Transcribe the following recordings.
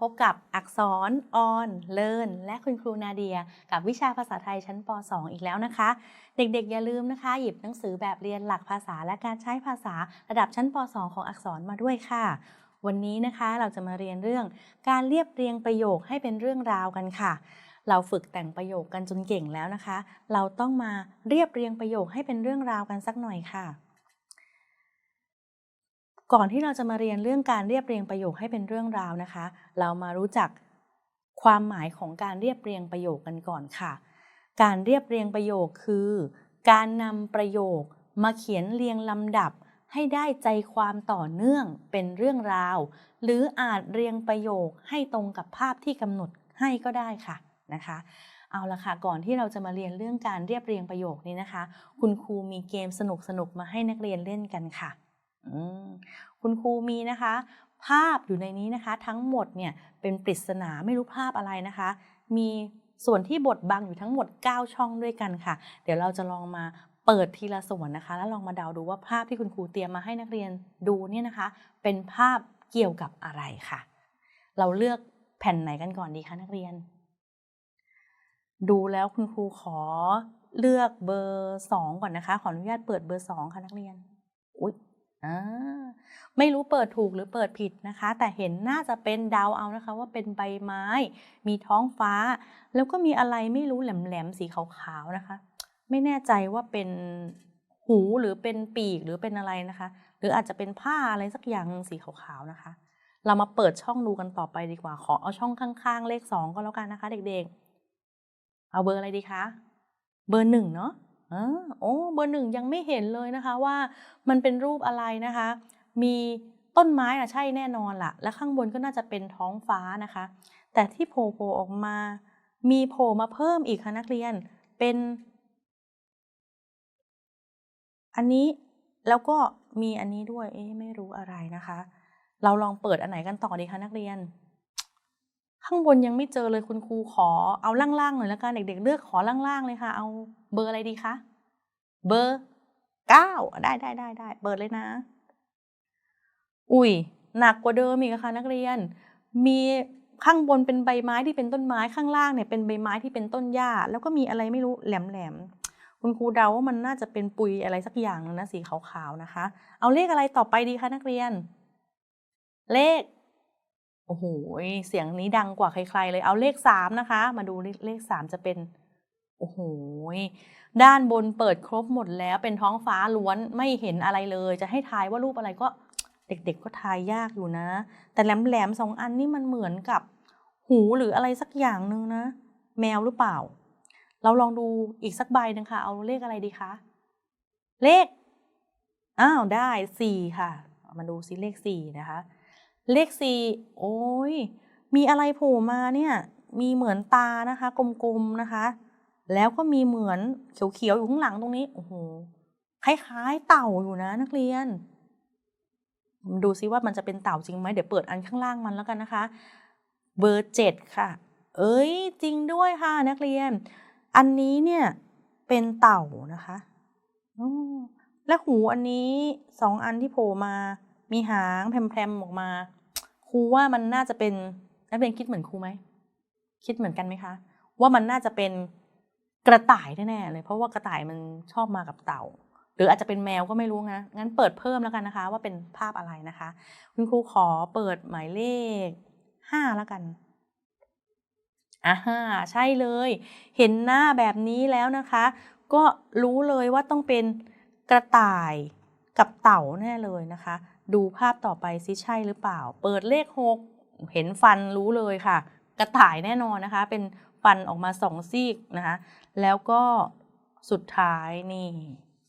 พบกับอักษรออนเลินและคุณครูนาเดีย กับวิชาภาษาไทยชั้นป .2 อีกแล้วนะคะ เด็กๆ อย่าลืมนะคะ หยิบหนังสือแบบเรียนหลักภาษาและการใช้ภาษาระดับชั้นป .2 ของอักษรมาด้วยค่ะ วันนี้นะคะเราจะมาเรียนเรื่อง การเรียบเรียงประโยคให้เป็นเรื่องราวกันค่ะ เราฝึกแต่งประโยคกันจนเก่งแล้วนะคะ เราต้องมาเรียบเรียงประโยคให้เป็นเรื่องราวกันสักหน่อยค่ะ ก่อนที่เราจะมาเรียนเรื่องการเรียบเรียงประโยคให้เป็นเรื่องราวนะคะ เรามารู้จักความหมายของการเรียบเรียงประโยคกันก่อนค่ะ การเรียบเรียงประโยคคือ การนำประโยคมาเขียนเรียงลำดับ ให้ได้ใจความต่อเนื่องเป็นเรื่องราว หรืออาจเรียงประโยคให้ตรงกับภาพที่กำหนดให้ก็ได้ค่ะนะคะ เอาละค่ะก่อนที่เราจะมาเรียนเรื่องการเรียบเรียงประโยคนี้นะคะ คุณครูมีเกมสนุกๆมาให้นักเรียนเล่นกันค่ะ คุณครูมีนะคะ ภาพอยู่ในนี้นะคะ ทั้งหมดเนี่ยเป็นปริศนาไม่รู้ภาพอะไรนะคะ มีส่วนที่บดบังอยู่ทั้งหมด 9 ช่องด้วยกันค่ะ เดี๋ยวเราจะลองมาเปิดทีละส่วนนะคะ แล้วลองมาเดาดูว่าภาพที่คุณครูเตรียมมาให้นักเรียนดูเนี่ยนะคะ เป็นภาพเกี่ยวกับอะไรค่ะ เราเลือกแผ่นไหนกันก่อนดีคะนักเรียน ดูแล้วคุณครูขอเลือกเบอร์สองก่อนนะคะ ขออนุญาตเปิดเบอร์สองค่ะนักเรียนอุ๊ย ไม่รู้เปิดถูกหรือเปิดผิดนะคะ แต่เห็นน่าจะเป็นดาวเอานะคะว่าเป็นใบไม้ มีท้องฟ้า แล้วก็มีอะไรไม่รู้แหลมๆสีขาวๆนะคะ ไม่แน่ใจว่าเป็นหูหรือเป็นปีกหรือเป็นอะไรนะคะ หรืออาจจะเป็นผ้าอะไรสักอย่างหนึ่งสีขาวๆนะคะ เรามาเปิดช่องดูกันต่อไปดีกว่า ขอเอาช่องข้างๆ เลขสองก็แล้วกันนะคะ เด็กๆ เอาเบอร์อะไรดีคะ เบอร์หนึ่งเนาะ อ่าโอ้เบอร์หนึ่งยังไม่เห็นเลยนะคะว่ามันเป็นรูปอะไรนะคะ มีต้นไม้อะใช่แน่นอนละและข้างบนก็น่าจะเป็นท้องฟ้านะคะ แต่ที่โผล่ออกมา มีโผล่มาเพิ่มอีกค่ะนักเรียนเป็น อันนี้แล้วก็มีอันนี้ด้วยเอ๊ไม่รู้อะไรนะคะ เราลองเปิดอันไหนกันต่อดีคะนักเรียน ข้างบนยังไม่เจอเลยคุณครูขอเอาล่างๆหน่อยแล้วกันเด็ก ๆ เลือกขอล่างๆเลยค่ะ เอาเบอร์อะไรดีคะเบอร์เก้าได้ได้ได้ได้เปิดเลยนะ อุ้ยหนักกว่าเดิมอีกค่ะนักเรียน มีข้างบนเป็นใบไม้ที่เป็นต้นไม้ข้างล่างเนี่ยเป็นใบไม้ที่เป็นต้นหญ้า แล้วก็มีอะไรไม่รู้แหลมๆคุณครูเดาว่ามันน่าจะเป็นปุยอะไรสักอย่างนึงนะสีขาวๆนะคะ เอาเลขอะไรต่อไปดีคะนักเรียน เลข โอ้โห เสียงนี้ดังกว่าใครๆเลย เอาเลขสามนะคะ มาดูเลขสามจะเป็น โอ้โห ด้านบนเปิดครบหมดแล้ว เป็นท้องฟ้าล้วน ไม่เห็นอะไรเลย จะให้ทายว่ารูปอะไรก็เด็กๆก็ทายยากอยู่นะ แต่แหลมๆสองอันนี่มันเหมือนกับหูหรืออะไรสักอย่างหนึ่งนะ แมวหรือเปล่า เราลองดูอีกสักใบหนึ่งค่ะ เอาเลขอะไรดีคะ เลข อ้าว ได้สี่ค่ะ มาดูซิเลขสี่นะคะ เลขสี่โอ้ย มีอะไรโผล่มาเนี่ย มีเหมือนตานะคะ กลมๆนะคะ แล้วก็มีเหมือนเขียวๆอยู่ข้างหลังตรงนี้ โอ้โห คล้ายๆ เต่าอยู่นะนักเรียน ดูซิว่ามันจะเป็นเต่าจริงไหมเดี๋ยวเปิดอันข้างล่างมันแล้วกันนะคะ เบอร์เจ็ดค่ะ เอ้ย จริงด้วยค่ะ นักเรียน อันนี้เนี่ยเป็นเต่านะคะอและหูอันนี้สองอันที่โผล่มา มีหางแพรมๆออกมาครูว่ามันน่าจะเป็นนักเรียนคิดเหมือนครูไหมคิดเหมือนกันไหมคะ ว่ามันน่าจะเป็นกระต่ายแน่ๆเลย เพราะว่ากระต่ายมันชอบมากับเต่า หรืออาจจะเป็นแมวก็ไม่รู้นะงั้นเปิดเพิ่มแล้วกันนะคะ ว่าเป็นภาพอะไรนะคะ คุณครูขอเปิดหมายเลขห้าแล้วกันอ่าใช่เลย เห็นหน้าแบบนี้แล้วนะคะ ก็รู้เลยว่าต้องเป็นกระต่ายกับเต่าแน่เลยนะคะ ดูภาพต่อไปซิใช่หรือเปล่า เปิดเลขหกเห็นฟันรู้เลยค่ะ กระต่ายแน่นอนนะคะ เป็นฟันออกมาสองซีกนะคะ แล้วก็สุดท้ายนี่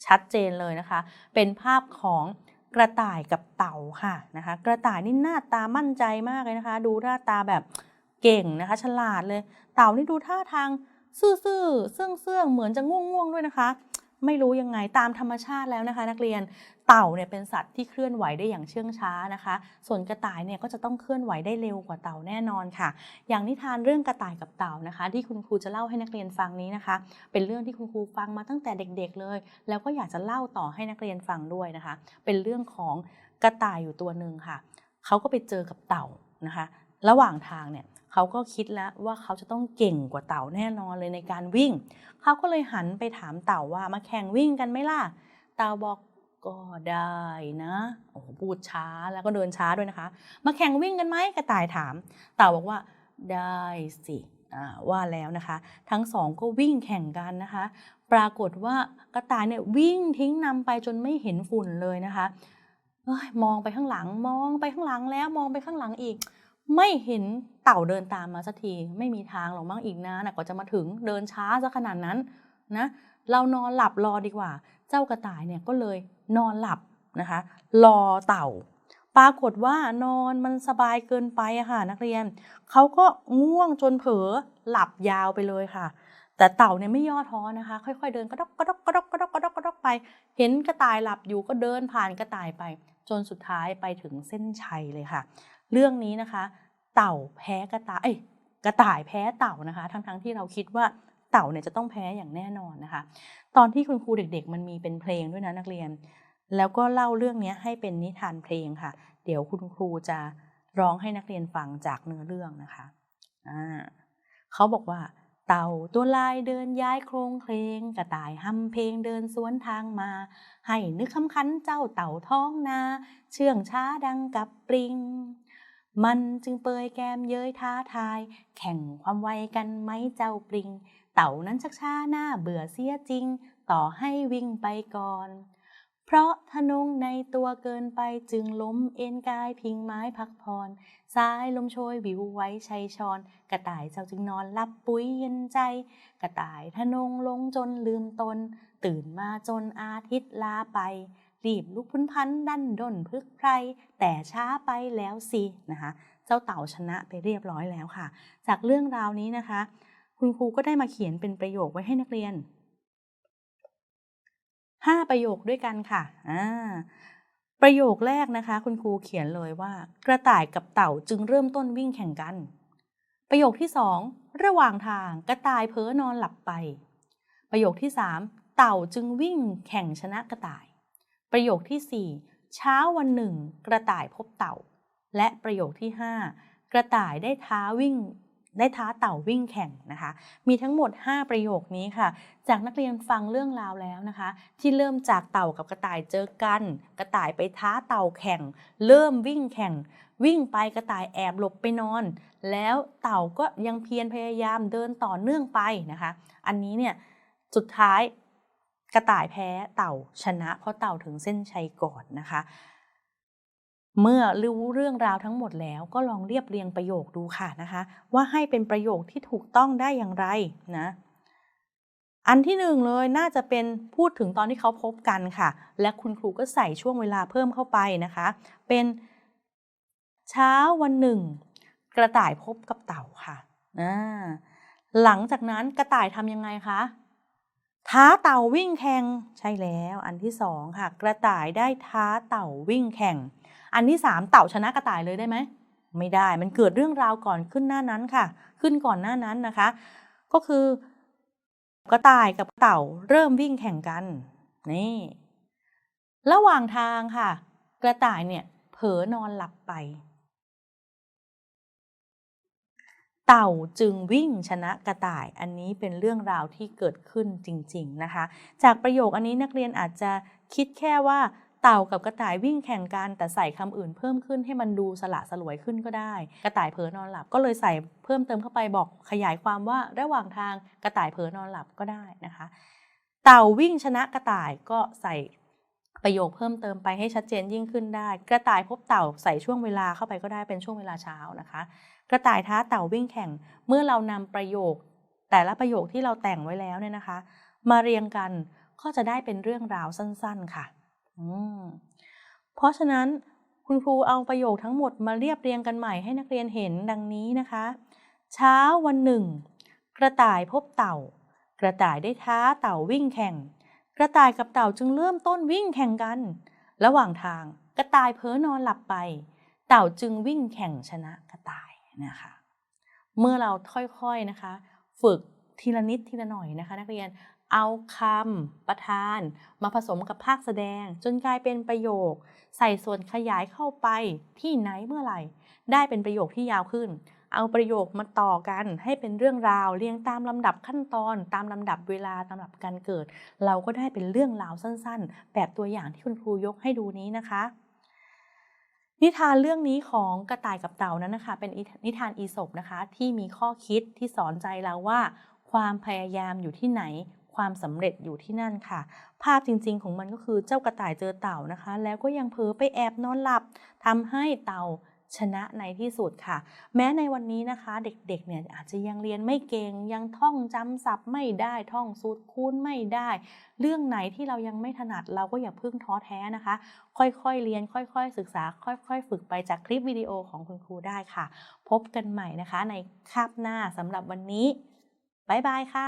ชัดเจนเลยนะคะ เป็นภาพของกระต่ายกับเต่าค่ะนะคะ กระต่ายนี่หน้าตามั่นใจมากเลยนะคะ ดูหน้าตาแบบเก่งนะคะ ฉลาดเลย เต่านี่ดูท่าทางซื่อๆเสื่องเสื่องๆเหมือนจะง่วงๆด้วยนะคะ ไม่รู้ยังไงตามธรรมชาติแล้วนะคะ นักเรียน เต่าเนี่ยเป็นสัตว์ที่เคลื่อนไหวได้อย่างเชื่องช้านะคะ ส่วนกระต่ายเนี่ยก็จะต้องเคลื่อนไหวได้เร็วกว่าเต่าแน่นอนค่ะ อย่างนิทานเรื่องกระต่ายกับเต่านะคะ ที่คุณครูจะเล่าให้นักเรียนฟังนี้นะคะ เป็นเรื่องที่คุณครูฟังมาตั้งแต่เด็กๆเลย แล้วก็อยากจะเล่าต่อให้นักเรียนฟังด้วยนะคะ เป็นเรื่องของกระต่ายอยู่ตัวหนึ่งค่ะ เขาก็ไปเจอกับเต่านะคะ ระหว่างทางเนี่ยเขาก็คิดแล้วว่าเขาจะต้องเก่งกว่าเต่าแน่นอนเลยในการวิ่ง เขาก็เลยหันไปถามเต่าว่ามาแข่งวิ่งกันไหมล่ะ เต่าบอก ก็ได้นะโอ้โหพูดช้าแล้วก็เดินช้าด้วยนะคะ มาแข่งวิ่งกันไหมกระต่ายถาม เต่าบอกว่าได้สิอ่าว่าแล้วนะคะ ทั้งสองก็วิ่งแข่งกันนะคะ ปรากฏว่ากระต่ายเนี่ยวิ่งทิ้งนำไปจนไม่เห็นฝุ่นเลยนะคะเอ้ยมองไปข้างหลังมองไปข้างหลังแล้วมองไปข้างหลังอีก ไม่เห็นเต่าเดินตามมาสักที ไม่มีทางหรอกมั้งอีกนะนะกว่าจะมาถึงเดินช้าซะขนาดนั้นนะเรานอนหลับรอดีกว่า เจ้ากระต่ายเนี่ยก็เลยนอนหลับนะคะรอเต่า ปรากฏว่านอนมันสบายเกินไปอะค่ะนักเรียนเขาก็ง่วงจนเผลอหลับยาวไปเลยค่ะ แต่เต่าเนี่ยไม่ย่อท้อนะคะ ค่อยๆเดินกระดกกระดกกระดกกระดกกระดกกระดกไป เห็นกระต่ายหลับอยู่ก็เดินผ่านกระต่ายไป จนสุดท้ายไปถึงเส้นชัยเลยค่ะ เรื่องนี้นะคะ เต่าแพ้กระต่ายเอ้ยกระต่ายแพ้เต่านะคะ ทั้งๆที่เราคิดว่า เต่าเนี่ยจะต้องแพ้อย่างแน่นอนนะคะ ตอนที่คุณครูเด็กๆ มันมีเป็นเพลงด้วยนะนักเรียน แล้วก็เล่าเรื่องนี้ให้เป็นนิทานเพลงค่ะ เดี๋ยวคุณครูจะร้องให้นักเรียนฟังจากเนื้อเรื่องนะคะอ่าเขาบอกว่าเต่าตัวลายเดินย้ายโครงเพลง กระต่ายฮัมเพลงเดินสวนทางมา ให้นึกคำคันเจ้าเต่าท้องนา เชื่องช้าดังกับปริง มันจึงเปยแกมเย้ยท้าทาย แข่งความไวกันไหมเจ้าปริง เต่านั้นชักช้าหน้าเบื่อเสียจริง ต่อให้วิ่งไปก่อน เพราะทะนงในตัวเกินไปจึงล้มเอ็นกายพิงไม้พักพรสายลมโชยวิวไว้ชัยชอน กระต่ายเจ้าจึงนอนหลับปุ้ยเย็นใจ กระต่ายทะนงลงจนลืมตน ตื่นมาจนอาทิตย์ลาไปรีบลุกพุ้นพันดันด้นพึกไพรแต่ช้าไปแล้วสินะคะ เจ้าเต่าชนะไปเรียบร้อยแล้วค่ะ จากเรื่องราวนี้นะคะ คุณครูก็ได้มาเขียนเป็นประโยคไว้ให้นักเรียนห้าประโยคด้วยกันค่ะอ่าประโยคแรกนะคะ คุณครูเขียนเลยว่า กระต่ายกับเต่าจึงเริ่มต้นวิ่งแข่งกัน ประโยคที่สองระหว่างทางกระต่ายเพ้อนอนหลับไป ประโยคที่สามเต่าจึงวิ่งแข่งชนะกระต่าย ประโยคที่สี่เช้าวันหนึ่ง กระต่ายพบเต่า และประโยคที่ห้ากระต่ายได้ท้าวิ่ง ได้ท้าเต่าวิ่งแข่งนะคะ มีทั้งหมด 5 ประโยคนี้ค่ะ จากนักเรียนฟังเรื่องราวแล้วนะคะ ที่เริ่มจากเต่ากับกระต่ายเจอกัน กระต่ายไปท้าเต่าแข่ง เริ่มวิ่งแข่ง วิ่งไปกระต่ายแอบหลบไปนอน แล้วเต่าก็ยังเพียรพยายามเดินต่อเนื่องไปนะคะ อันนี้เนี่ยสุดท้ายกระต่ายแพ้เต่าชนะ เพราะเต่าถึงเส้นชัยก่อนนะคะ เมื่อรู้เรื่องราวทั้งหมดแล้วก็ลองเรียบเรียงประโยคดูค่ะนะคะ ว่าให้เป็นประโยคที่ถูกต้องได้อย่างไรนะอันที่หนึ่งเลยน่าจะเป็นพูดถึงตอนที่เขาพบกันค่ะ และคุณครูก็ใส่ช่วงเวลาเพิ่มเข้าไปนะคะ เป็นเช้าวันหนึ่ง กระต่ายพบกับเต่าค่ะหลังจากนั้นกระต่ายทำยังไงคะ ท้าเต่าวิ่งแข่งใช่แล้วอันที่สองค่ะ กระต่ายได้ท้าเต่าวิ่งแข่ง อันที่สามเต่าชนะกระต่ายเลยได้ไหมไม่ได้มันเกิดเรื่องราวก่อนขึ้นหน้านั้นค่ะ ขึ้นก่อนหน้านั้นนะคะ ก็คือกระต่ายกับเต่าเริ่มวิ่งแข่งกันนี่ระหว่างทางค่ะ กระต่ายเนี่ยเผลอนอนหลับไป เต่าจึงวิ่งชนะกระต่าย อันนี้เป็นเรื่องราวที่เกิดขึ้นจริง ๆนะคะ จากประโยคอันนี้นักเรียนอาจจะคิดแค่ว่าเต่ากับกระต่ายวิ่งแข่งกันแต่ใส่คำอื่นเพิ่มขึ้นให้มันดูสละสลวยขึ้นก็ได้ กระต่ายเผลอนอนหลับก็เลยใส่เพิ่มเติมเข้าไปบอกขยายความว่าระหว่างทางกระต่ายเผลอนอนหลับก็ได้นะคะ เต่าวิ่งชนะกระต่ายก็ใส่ประโยคเพิ่มเติมไปให้ชัดเจนยิ่งขึ้นได้ กระต่ายพบเต่าใส่ช่วงเวลาเข้าไปก็ได้เป็นช่วงเวลาเช้านะคะ กระต่ายท้าเต่าวิ่งแข่ง เมื่อเรานำประโยค แต่ละประโยคที่เราแต่งไว้แล้วเนี่ยนะคะ มาเรียงกันก็จะได้เป็นเรื่องราวสั้นๆค่ะอืมเพราะฉะนั้นคุณครูเอาประโยคทั้งหมดมาเรียบเรียงกันใหม่ให้นักเรียนเห็นดังนี้นะคะ เช้าวันหนึ่ง กระต่ายพบเต่า กระต่ายได้ท้าเต่าวิ่งแข่ง กระต่ายกับเต่าจึงเริ่มต้นวิ่งแข่งกัน ระหว่างทางกระต่ายเพ้อนอนหลับไป เต่าจึงวิ่งแข่งชนะกระต่าย นะคะเมื่อเราค่อยๆนะคะ ฝึกทีละนิดทีละหน่อยนะคะ นักเรียนเอาคำประธาน มาผสมกับภาคแสดง จนกลายเป็นประโยค ใส่ส่วนขยายเข้าไปที่ไหนเมื่อไหร่ ได้เป็นประโยคที่ยาวขึ้น เอาประโยคมาต่อกันให้เป็นเรื่องราวเรียงตามลำดับขั้นตอน ตามลำดับเวลาตามลำดับการเกิด เราก็ได้เป็นเรื่องราวสั้นๆ แบบตัวอย่างที่คุณครูยกให้ดูนี้นะคะ นิทานเรื่องนี้ของกระต่ายกับเต่านั้นนะคะ เป็นนิทานอีสบนะคะที่มีข้อคิดที่สอนใจเราว่า ความพยายามอยู่ที่ไหน ความสำเร็จอยู่ที่นั่นค่ะ ภาพจริงๆของมันก็คือเจ้ากระต่ายเจอเต่านะคะ แล้วก็ยังเผลอไปแอบนอนหลับทำให้เต่า ชนะในที่สุดค่ะ แม้ในวันนี้นะคะ เด็กๆเนี่ยอาจจะยังเรียนไม่เก่งยังท่องจำศัพท์ไม่ได้ท่องสูตรคูณไม่ได้ เรื่องไหนที่เรายังไม่ถนัดเราก็อย่าเพิ่งท้อแท้นะคะ ค่อยๆเรียน ค่อยๆ ศึกษา ค่อยๆ ฝึกไปจากคลิปวิดีโอของคุณครูได้ค่ะ พบกันใหม่นะคะในคาบหน้าสำหรับวันนี้บ๊ายบายค่ะ